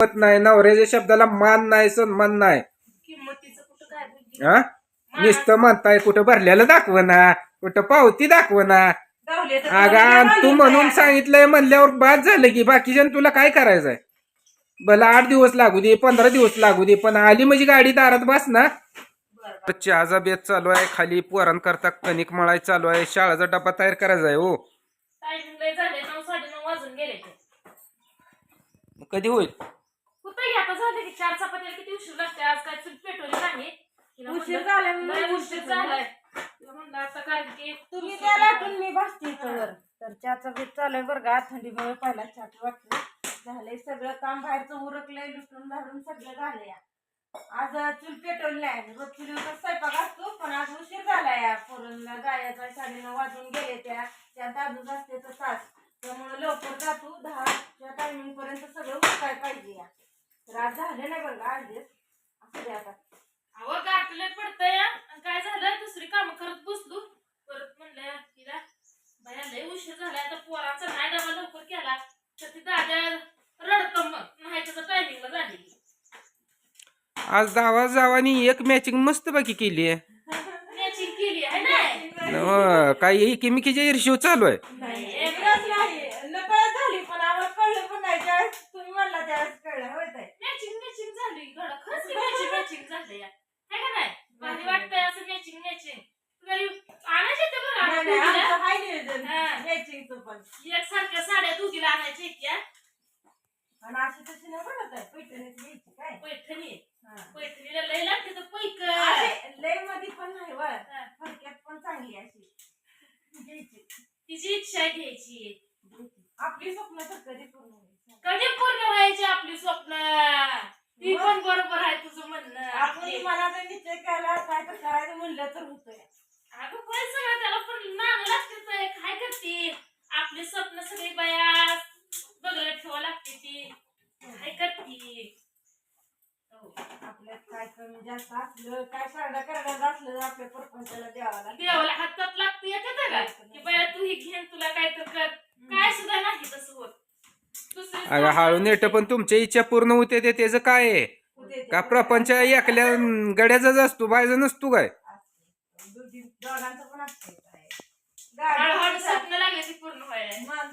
किंमत नाही नवऱ्याच्या शब्दाला मान नाही सन्मान नाही. किंमतीचं कुठं काय बोलली? हा? नुसतं म्हणताय कुठं भरलेलं दाखव ना कुठं पावती दाखव ना गावले तर अगं तू म्हणून. सांगितलंय म्हणल्यावर बाद झालं की बाकीच्या तुला काय करायचंय? भला आठ दिवस लागू दे पंधरा दिवस लागू दे पण आली म्हणजे गाडी दारात बस ना. बरं, बरं. चहाचा बेत चालू आहे खाली पोरांकरता कणिक मळाय चालू आहे शाळाचा डबा तयार करायचा आहे हो. टायमिंग लय झाले नऊ साडेनऊ वाजून गेले ते. मग कधी होईल? घ्या आता झाले की चार चपात्याला किती उशीर लागते आज काय चूल पेटवली नाही. तिला उशीर झाला उशीर झालाय. तिला म्हणलं आता काय की तुम्ही त्या लाटून मी बसते इथं तर चहाचा बीत चालू बरं का थंडीमुळे पहिला छाट वाटलं. झालंय सगळं काम बाहेरचं उरकलंय लुटून झाडून सगळं झालंय. आज चूल पेटवली आहे रोज चुलीवर स्वयंपाक असतो पण आज उशीर झालाय. या पोरांना जायचा साडेनऊ वाजून गेले त्या. त्यात अजून असते तर तास त्यामुळे लवकर जातो. दहाच्या टायमिंग पर्यंत सगळं उरकाय पाहिजे या. झालं नाही बरं का असं आता. अहो गाठले पडतंय आणि काय झालं? दुसरी कामं करत बसलो. परत म्हणलं तिला बाया लय उशीर झालाय. आता पोराचा नाही डबा लवकर केला तर ती नाही त्याचं टायमिंगला झाली. आज जावा जावानी एक मॅचिंग मस्त बाकी केली आहे. मॅचिंग केली आहे ना? हो, काही एकीमेकीच्या ईर्ष्यू चालू आहे. नाही नकळत झाली पण आम्हाला कळलं पण नाही ज्यावेळेस तुम्ही म्हणला त्यावेळेस कळलं होय ताई? मॅचिंग मॅचिंग झाली गड खरंच की मॅचिंग मॅचिंग झालं या है का नाही? भारी वाटतंय असं मॅचिंग मॅचिंग घरी आणायचे ते बरं नाही, आता नाही, दोघीला. आमचं हाय नियोजन. हा. matchingचं पण. एकसारख्या साड्या दोघीला आणायच्या इतक्या. आणि अशी तशी नाही म्हणत आहे पैठणीची घ्यायची काय? पैठणी. हा. पैठणीला लय लागते तर पैक. अशी लयमध्ये पण नाही वर हा. पण चांगली अशी. घ्यायची. तिची इच्छा आहे घ्यायची. घ्यायची. आपली स्वप्न तर कधी पूर्ण होईल. कधी पूर्ण व्हायची आपली स्वप्न ती मग? पण बरोबर आहे तुझं म्हणणं आपण आपली- मनाचा निश्चय केला काय तर करायचं म्हणलं तर होतंय अगं पण सगळं त्याला पण माग लागते तर काय करते आपले स्वप्न सगळी बाया बघायला ठेवा लागते ती काय करते हो. आपल्यात काय कमी जास्त असलं काय सारडा करायला असलं तर आपल्या परपंचाला द्यावा लागेल. देवाला हातात लागते येते का? की बाया तू ही घेन तुला काय तर कर. काय सुद्धा नाही तसं होत. दुसरी अगं हळू नेट पण तुमच्या इच्छा पूर्ण होते ते त्याचं काय आहे? उद्या का प्रपंच एकल्या गड्याचाच असतो बायचा नसतो काय? असते. दोघी- दोघांचं पण असते हळूहळू गाडी स्वप्न लागले ती पूर्ण व्हायला. मग.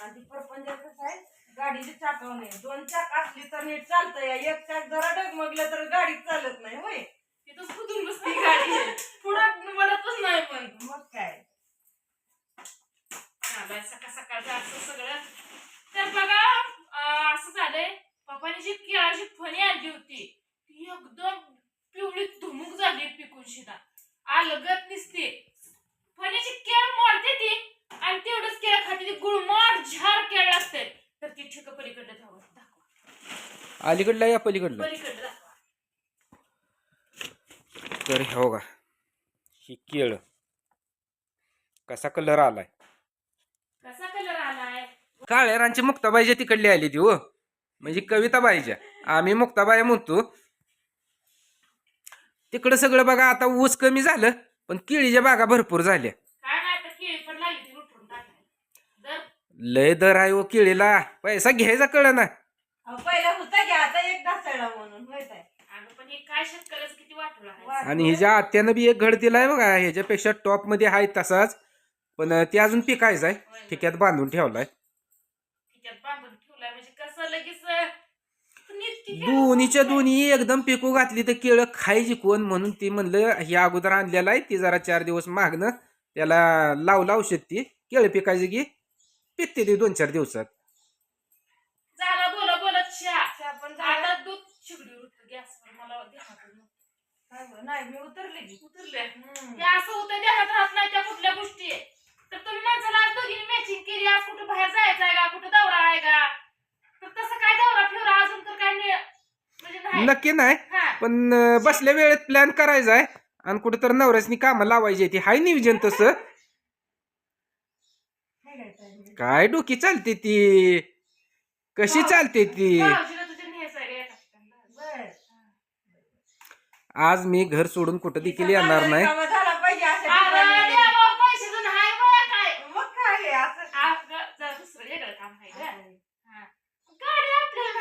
आणि ती परपंच कसं आहे. गाडीची चाकवणे दोन चाक असली तर नीट चालतं या. एक चाक जरा डगमगलं तर गाडी चालत नाही होय. तिथं सुधून बसली गाडी. पुढं वळतच नाही पण. मग काय? चालू आहे सकाळ सकाळचं असं सगळं. तर बघा असं झालंय. पप्पाने जी केळाची फणी आणली होती ती एकदम पिवळी धुमुक झाली पिकून शिदा. अलगत निसते. फणीची केळ मोडते ती आणि तेवढंच केळ खाते ती गुळमाट झार केळ लागते तर ती ठिक पलीकडे धावत दाखवा. अलीकडला या पलीकडला? दाखवा. तर हो का ही केळ. कसा कलर आलाय? कसा कलर आलाय? काळ्या रांची मुक्ताबाईच्या तिकडली आली ती हो. म्हणजे कविता बाईच्या आम्ही मुक्ताबाई म्हणतो तिकडं सगळं बघा आता ऊस कमी झालं पण केळीच्या बागा भरपूर झाल्या काय नाही तर केळी पण लागली ती उठून टाकायला जर लय दर आहे हो केळीला. पैसा घ्यायचा कळ ना अहो, पहिला होता की आता एक ढासळला म्हणून माहीत आहे. अगं पण हे काय शेतकऱ्याचं किती आहे. आणि हिच्या आत्यानं बी एक घड दिलाय बघा ह्याच्यापेक्षा टॉपमध्ये आहे तसाच. पण ते अजून पिकायचं आहे. ठिक्यात बांधून ठेवलाय. त्याच्यात बांधून ठेवलाय म्हणजे कसं लगेच अं, नीट ती- दोन्हीच्या दोन्ही एकदम पिकू घातली तर केळं खायची कोण म्हणून ती म्हणलं ही अगोदर आणलेलं आहे ती जरा चार दिवस मागणं त्याला लावलं औषध ती. केळं पिकायची की पिकते ती दोन चार दिवसात. झाला बोला बोला चहा. चहा पण झाला. आता दूध शिगडी उठलं गॅसवर मला ध्यानात नव्हतं. काय बरं, नाही मी उतरले. की उतरले? हम्म. ते असं होतं ध्यानात राहत नाही त्या कुठल्या गोष्टी. तर तुम्ही माणसाला आज दोघींनी मॅचिंग केली आज कुठं बाहेर जायचं आहे का कुठं दौरा आहे का? तर तसं काय दौरा फिरा अजून तर काय नि- म्हणजे नाही. नक्की नाही हा. पण अं, बसल्या वेळेत प्लॅन करायचा आहे आणि कुठं तर नवऱ्यासनी कामं लावायची ती. हाय नियोजन तसं. काय डोकी चालते ती? कशी चालते ती. आज मी घर सोडून कुठं देखील येणार नाही रिकामा झाला पाहिजे अशा अरे ठिकाणी. देवा, पैशाचं नाही बरं काय मग काय आहे, असं आ, ग- जरा दुसरं वेगळं काम आहे गं. हा. गाडी आपल्याला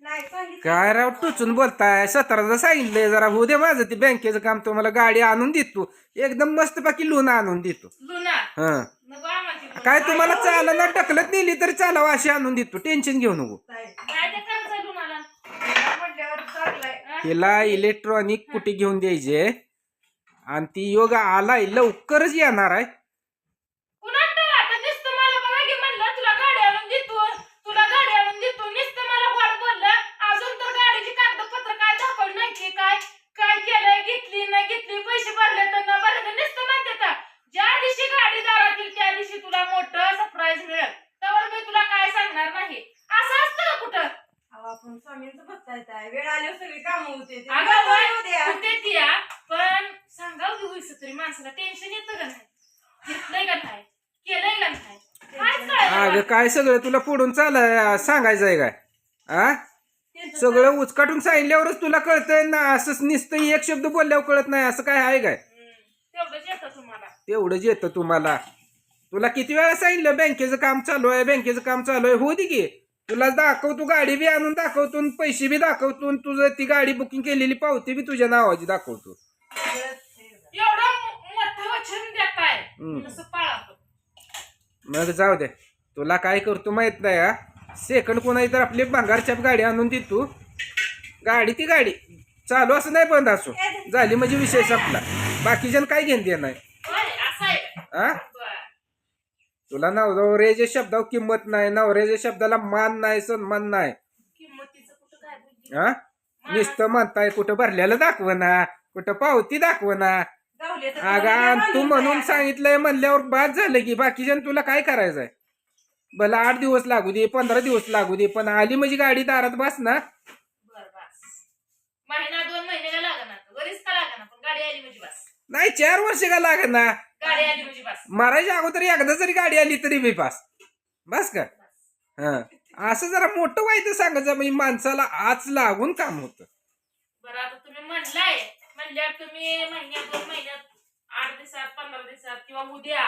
नाही काय राव टुचून बोलताय? सतराचं सांगितलंय जरा होऊ दे माझं ते बँकेचं काम तुम्हाला गाडी आणून देतो. एकदम मस्त बाकी लोन आणून देतो. लुना हं. नको आम्हाला ती काय तुम्हाला चालायला ढकलत नेली तरी चालावं अशी आणून देतो. टेन्शन घेऊ नको. काय ते करायचं लुनाला म्हटल्यावर चाललंय. तिला इलेक्ट्रॉनिक कुटी घेऊन द्यायचे? आणि ती योग आलाय लवकरच येणार आहे कुणाला तर आता नुसतं मला बघा की म्हणलं तुला गाडी आणून देतो तुला गाडी आणून देतो नुसतं मला गोड बोललं अजून तर गाडीची कागदपत्र काय दाखवली नाही की काय काय केलंय घेतली नाही घेतली पैसे भरले तर न भरले तर नुसतं म्हणते तर ज्या दिवशी गाडी दारात येईल त्या दिवशी तुला मोठं सरप्राईज मिळेल त्यावर मी तुला काय सांगणार नाही असं असतं का कुठं अहो, आपण स्वामींचं बघता येत आहे वेळ आल्यावर सगळी कामं होते ते. अगं बघा वय येऊ द्या. होते ती या, पण सांगाव की होईस तरी माणसाला टेन्शन येतं का नाही? घेतलंय का नाही? केलंय का नाही? काय कळलं अगं काय सगळं तुला पुढून चाल सांगायचं आहे काय? आ? त्यांचं सगळं उचकाटून सांगितल्यावरच तुला कळतंय ना असंच नुसतं एक शब्द बोलल्यावर कळत नाही असं काय आहे काय? हम्म, तेवढंच येतं तुम्हाला. तेवढंच येतं तुम्हाला. तुला किती वेळा सांगितलं बँकेचं काम चालू आहे बँकेचं काम चालू आहे हो दे की. तुला दाखवतो गाडी बी आणून दाखवतो आणि पैसे बी दाखवतो आणि तुझं ती गाडी बुकिंग केलेली पावती बी तुझ्या नावाची दाखवतो. एवढं वचन देताय. हम्म. तसं पाळा मग जाऊ दे. तुला काय करतो माहीत नाही हा? सेकंड कोणाची तर आपली भंगारच्या गाडी आणून देतो गाडी ती गाडी. चालू असं नाही बंद असो. झाली म्हणजे विषय संपला. बाकीच्या काय घेऊन दे नाही असं आहे. का? हा? बरं. तुला नवऱ्याच्या शब्दावर किंमत नाही नवऱ्याच्या शब्दाला मान नाही सन्मान नाही. किंमतीचं कुठं काय बुद्धी? हा? नुसतं म्हणताय कुठं भरल्याला दाखव ना कुठं पावती दाखव ना गावले तर अगा तू म्हणून. सांगितलंय म्हणल्यावर बाद झालं की बाकीच्या तुला काय करायचंय? भला आठ दिवस लागू दे पंधरा दिवस लागू दे पण आली म्हणजे गाडी दारात बस ना. बरं, बस. महिना दोन महिने का लागणार बरीच का लागणार पण गाडी आली म्हणजे बस. नाही चार वर्ष का लागत ना गाडी आली म्हणजे बस. मारायच्या अगोदर एकदा जरी गाडी आली तरी बी पास बस का? हा. असं जरा मोठं व्हायचं सांगायचं म्हणजे माणसाला आज लागून काम होतं. बरं आता तुम्ही म्हणलाय म्हणल्यावर तुम्ही महिन्यात दोन महिन्यात आठ दिवसात पंधरा दिवसात किंवा उद्या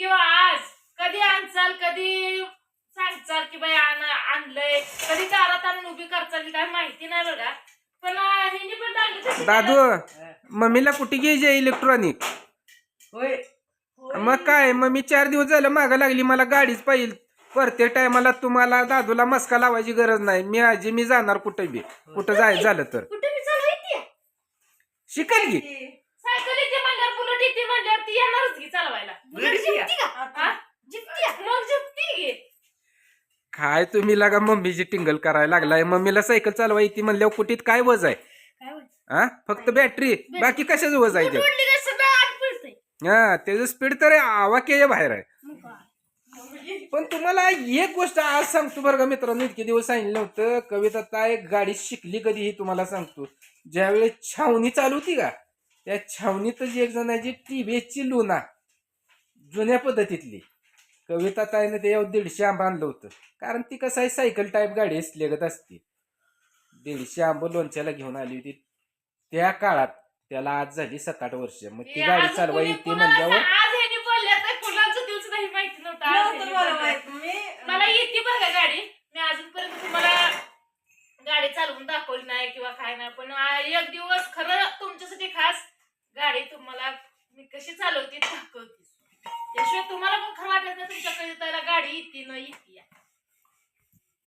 किंवा आज कधी आणचाल कधी सांगचाल की बाई आण आणलंय कधी दारात आणून उभी करचाल काय माहिती नाही बघा. पण हिने पण लागली दादू मम्मीला कुठे घ्यायचे इलेक्ट्रॉनिक होय. मग काय मग मी चार दिवस झालं मागं लागली मला गाडीच पाहिजे प्रत्येक टायमाला तुम्हाला दादूला मस्का लावायची गरज नाही. मी आजी मी जाणार कुठं बी. कुठं जायचं झालं तर. कुठे शिकेल की. ती- सायकल येते म्हणल्यावर बुलेट येते म्हणल्यावर ती येणारच की चालवायला. बुलेट जिंकती का? आता. हा? जिंकती मग जिंकती की. काय तुम्ही लागा मम्मीची टिंगल करायला लागलाय. मम्मीला सायकल चालवा येते म्हणल्यावर कुठीत काय वज आहे? काय? हा? फक्त बॅटरी. बाकी कशाच वज आहे ते? उडली का? सगळं आत पडतंय. हा त्याचं स्पीड तर आवाक्याच्या बाहेर आहे. काय? पण तुम्हाला एक गोष्ट आज सांगतो बरं का मित्रांनो इतके दिवस सांगितलं होतं कविता ताय गाडी शिकली कधी हे तुम्हाला सांगतो. ज्यावेळेस छावणी चालू होती का त्या छावणीतच एक जणाची टीव्हीची लुना जुन्या पद्धतीतली. कविता ताईनं त्याच्यावर दीडशे आंबा आणलं होतं. कारण ती कसं आहे सायकल टाईप गाडी असल्यागत असते. दीडशे आंब लोणच्याला घेऊन आली होती. त्या काळात त्याला आज झाली सात आठ वर्ष. मग ती गाडी आज चालवा कुणी- येते कुणाला म्हणल्यावर सा- आज ह्याने बोलले तर कुणाचं दिवस नाही माहिती नव्हतं आज नव्हतं ह्याने मला बोलले. माहीत मी मला बघा गाडी. मी अजूनपर्यंत तुम्हाला गाडी चालवून दाखवली नाही किंवा काय नाही पण एक दिवस खरं तुमच्यासाठी खास गाडी तुम्हाला मी कशी चालवते दाखवते. त्याशिवाय तुम्हाला पण खरं वाटत नाही तुमच्याकडे त्याला गाडी येते न येते?